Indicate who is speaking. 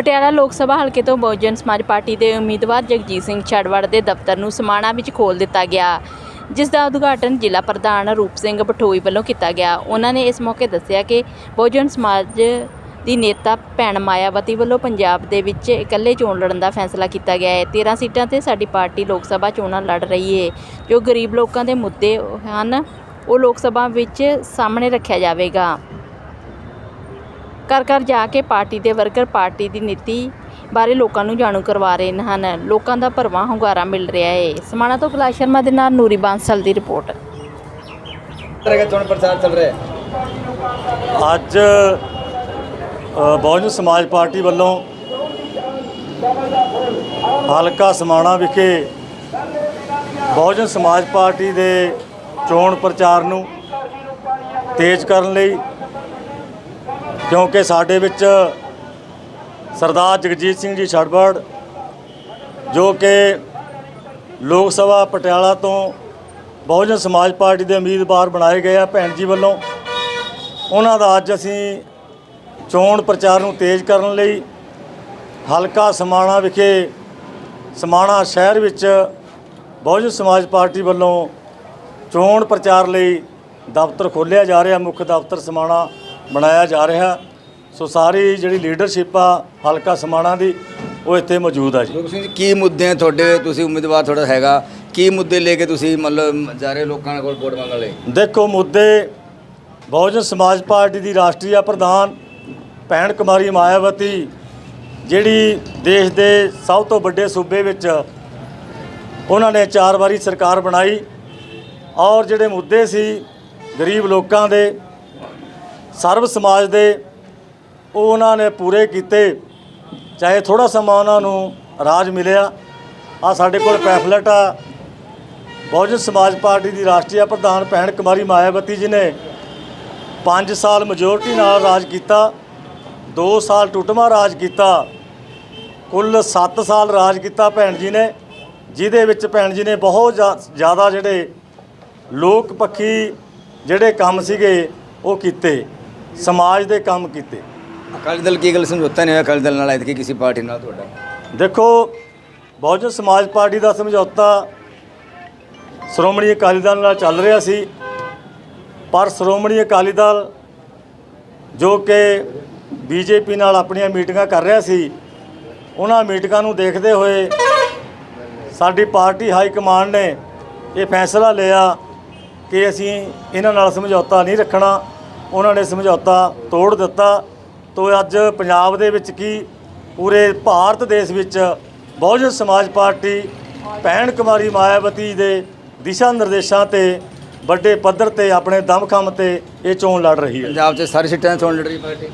Speaker 1: ਪਟਿਆਲਾ ਲੋਕ ਸਭਾ ਹਲਕੇ ਤੋਂ ਬਹੁਜਨ ਸਮਾਜ ਪਾਰਟੀ ਦੇ ਉਮੀਦਵਾਰ ਜਗਜੀਤ ਸਿੰਘ ਛੜਵੜ ਦੇ ਦਫ਼ਤਰ ਨੂੰ ਸਮਾਣਾ ਵਿੱਚ ਖੋਲ੍ਹ ਦਿੱਤਾ ਗਿਆ, ਜਿਸ ਦਾ ਉਦਘਾਟਨ ਜ਼ਿਲ੍ਹਾ ਪ੍ਰਧਾਨ ਰੂਪ ਸਿੰਘ ਬਠੋਈ ਵੱਲੋਂ ਕੀਤਾ ਗਿਆ। ਉਹਨਾਂ ਨੇ ਇਸ ਮੌਕੇ ਦੱਸਿਆ ਕਿ ਬਹੁਜਨ ਸਮਾਜ ਦੀ ਨੇਤਾ ਭੈਣ ਮਾਇਆਵਤੀ ਵੱਲੋਂ ਪੰਜਾਬ ਦੇ ਵਿੱਚ ਇਕੱਲੇ ਚੋਣ ਲੜਨ ਦਾ ਫੈਸਲਾ ਕੀਤਾ ਗਿਆ ਹੈ। 13 ਸੀਟਾਂ ਤੇ ਸਾਡੀ ਪਾਰਟੀ ਲੋਕ ਸਭਾ ਚੋਣਾਂ ਲੜ ਰਹੀ ਹੈ ਜੋ ਗਰੀਬ ਲੋਕਾਂ ਦੇ ਮੁੱਦੇ ਹਨ, ਉਹ ਲੋਕ ਸਭਾ ਵਿੱਚ ਸਾਹਮਣੇ ਰੱਖਿਆ ਜਾਵੇਗਾ। ਘਰ ਘਰ ਜਾ ਕੇ ਪਾਰਟੀ ਦੇ ਵਰਕਰ ਪਾਰਟੀ ਦੀ ਨੀਤੀ ਬਾਰੇ ਲੋਕਾਂ ਨੂੰ ਜਾਣੂ ਕਰਵਾ ਰਹੇ ਹਨ। ਲੋਕਾਂ ਦਾ ਭਰਵਾਂ ਹੁੰਗਾਰਾ ਮਿਲ ਰਿਹਾ ਹੈ ਸਮਾਣਾ ਤੋਂ ਕੈਲਾਸ਼ ਸ਼ਰਮਾ ਦੇ ਨਾਲ ਨੂਰੀ ਬਾਂਸਲ ਦੀ ਰਿਪੋਰਟ।
Speaker 2: ਚੋਣ ਪ੍ਰਚਾਰ ਚੱਲ ਰਿਹਾ
Speaker 3: ਅੱਜ ਬਹੁਜਨ ਸਮਾਜ ਪਾਰਟੀ ਵੱਲੋਂ ਹਲਕਾ ਸਮਾਣਾ ਵਿਖੇ ਬਹੁਜਨ ਸਮਾਜ ਪਾਰਟੀ ਦੇ ਚੋਣ ਪ੍ਰਚਾਰ ਨੂੰ ਤੇਜ਼ ਕਰਨ ਲਈ ਕਿਉਂਕਿ ਸਾਡੇ ਵਿੱਚ ਸਰਦਾਰ ਜਗਜੀਤ ਸਿੰਘ ਜੀ ਛੜਬੜ, ਜੋ ਕਿ ਲੋਕ ਸਭਾ ਪਟਿਆਲਾ ਤੋਂ ਬਹੁਜਨ ਸਮਾਜ ਪਾਰਟੀ ਦੇ ਉਮੀਦਵਾਰ ਬਣਾਏ ਗਏ ਆ ਭੈਣ ਜੀ ਵੱਲੋਂ, ਉਹਨਾਂ ਦਾ ਅੱਜ ਅਸੀਂ ਚੋਣ ਪ੍ਰਚਾਰ ਨੂੰ ਤੇਜ਼ ਕਰਨ ਲਈ ਹਲਕਾ ਸਮਾਣਾ ਵਿਖੇ, ਸਮਾਣਾ ਸ਼ਹਿਰ ਵਿੱਚ ਬਹੁਜਨ ਸਮਾਜ ਪਾਰਟੀ ਵੱਲੋਂ ਚੋਣ ਪ੍ਰਚਾਰ ਲਈ ਦਫ਼ਤਰ ਖੋਲ੍ਹਿਆ ਜਾ ਰਿਹਾ, ਮੁੱਖ ਦਫ਼ਤਰ ਸਮਾਣਾ ਬਣਾਇਆ ਜਾ ਰਿਹਾ। ਸੋ ਸਾਰੀ ਜਿਹੜੀ ਲੀਡਰਸ਼ਿਪ ਆ ਹਲਕਾ ਸਮਾਣਾ ਦੀ ਉਹ ਇੱਥੇ ਮੌਜੂਦ ਆ ਜੀ।
Speaker 2: ਲੋਕ ਸਿੰਘ ਜੀ ਕੀ ਮੁੱਦੇ ਆ ਤੁਹਾਡੇ? ਤੁਸੀਂ ਉਮੀਦਵਾਰ ਤੁਹਾਡਾ ਹੈਗਾ। ਕੀ ਮੁੱਦੇ ਲੈ ਕੇ ਤੁਸੀਂ ਮਤਲਬ ਜਾ ਰਹੇ ਲੋਕਾਂ ਕੋਲ ਵੋਟ ਮੰਗਣ ਲਈ?
Speaker 3: ਦੇਖੋ ਮੁੱਦੇ ਬਹੁਜਨ ਸਮਾਜ ਪਾਰਟੀ ਦੀ ਰਾਸ਼ਟਰੀ ਪ੍ਰਧਾਨ ਭੈਣ ਕੁਮਾਰੀ ਮਾਇਆਵਤੀ ਜਿਹੜੀ ਦੇਸ਼ ਦੇ ਸਭ ਤੋਂ ਵੱਡੇ ਸੂਬੇ ਵਿੱਚ ਉਹਨਾਂ ਨੇ ਚਾਰ ਵਾਰੀ ਸਰਕਾਰ ਬਣਾਈ। ਔਰ ਜਿਹੜੇ ਮੁੱਦੇ ਸੀ ਗਰੀਬ ਲੋਕਾਂ ਦੇ ਸਰਬ ਸਮਾਜ ਦੇ ਉਹ ਉਹਨਾਂ ਨੇ ਪੂਰੇ ਕੀਤੇ, ਚਾਹੇ ਥੋੜਾ ਸਮਾਂ ਉਹਨਾਂ ਨੂੰ ਰਾਜ ਮਿਲਿਆ। ਆ ਸਾਡੇ ਕੋਲ ਪੈਫਲਟ ਆ। ਬਹੁਜਨ ਸਮਾਜ ਪਾਰਟੀ ਦੀ ਰਾਸ਼ਟਰੀ ਪ੍ਰਧਾਨ ਭੈਣ ਕੁਮਾਰੀ ਮਾਇਆਵਤੀ ਜੀ ਨੇ 5 ਸਾਲ ਮੈਜੋਰਟੀ ਨਾਲ ਰਾਜ ਕੀਤਾ 2 ਸਾਲ ਟੁੱਟਮਾ ਰਾਜ ਕੀਤਾ, ਕੁੱਲ 7 ਸਾਲ ਰਾਜ ਕੀਤਾ ਭੈਣ ਜੀ ਨੇ, ਜਿਹਦੇ ਵਿੱਚ ਭੈਣ ਜੀ ਨੇ ਬਹੁਤ ਜ਼ਿਆਦਾ ਜਿਹੜੇ ਲੋਕ ਪੱਖੀ ਜਿਹੜੇ ਕੰਮ ਸੀਗੇ ਉਹ ਕੀਤੇ। ਸਮਾਜ ਦੇ ਕੰਮ ਕੀਤੇ।
Speaker 2: ਅਕਾਲੀ ਦਲ ਕੀ ਗੱਲ ਸਮਝੌਤਾ ਨਹੀਂ ਹੋਇਆ? ਅਕਾਲੀ ਦਲ ਨਾਲ ਐਤਕੀ ਕਿਸੇ ਪਾਰਟੀ ਨਾਲ ਤੁਹਾਡਾ?
Speaker 3: ਦੇਖੋ ਬਹੁਜਨ ਸਮਾਜ ਪਾਰਟੀ ਦਾ ਸਮਝੌਤਾ ਸ਼੍ਰੋਮਣੀ ਅਕਾਲੀ ਦਲ ਨਾਲ ਚੱਲ ਰਿਹਾ ਸੀ। ਪਰ ਸ਼੍ਰੋਮਣੀ ਅਕਾਲੀ ਦਲ ਜੋ ਕਿ ਬੀਜੇਪੀ ਨਾਲ ਆਪਣੀਆਂ ਮੀਟਿੰਗਾਂ ਕਰ ਰਿਹਾ ਸੀ ਉਹਨਾਂ ਮੀਟਿੰਗਾਂ ਨੂੰ ਦੇਖਦੇ ਹੋਏ ਸਾਡੀ ਪਾਰਟੀ ਹਾਈ ਕਮਾਂਡ ਨੇ ਇਹ ਫੈਸਲਾ ਲਿਆ ਕਿ ਅਸੀਂ ਇਹਨਾਂ ਨਾਲ ਸਮਝੌਤਾ ਨਹੀਂ ਰੱਖਣਾ। ਉਹਨਾਂ ਨੇ ਸਮਝੌਤਾ ਤੋੜ ਦਿੱਤਾ। ਤੋ ਅੱਜ ਪੰਜਾਬ ਦੇ ਵਿੱਚ ਕੀ ਪੂਰੇ ਭਾਰਤ ਦੇਸ਼ ਵਿੱਚ ਬਹੁਜਨ ਸਮਾਜ ਪਾਰਟੀ ਭੈਣ ਕੁਮਾਰੀ ਮਾਇਆਵਤੀ ਦੇ ਦਿਸ਼ਾ ਨਿਰਦੇਸ਼ਾਂ ਤੇ ਵੱਡੇ ਪੱਧਰ ਤੇ ਆਪਣੇ ਦਮਖਮ ਤੇ ਇਹ ਚੋਣ ਲੜ ਰਹੀ ਹੈ।
Speaker 2: ਪੰਜਾਬ 'ਚ ਸਾਰੀ ਸੀਟਾਂ 'ਤੇ ਚੋਣ ਲੜ ਰਹੀ ਪਾਰਟੀ।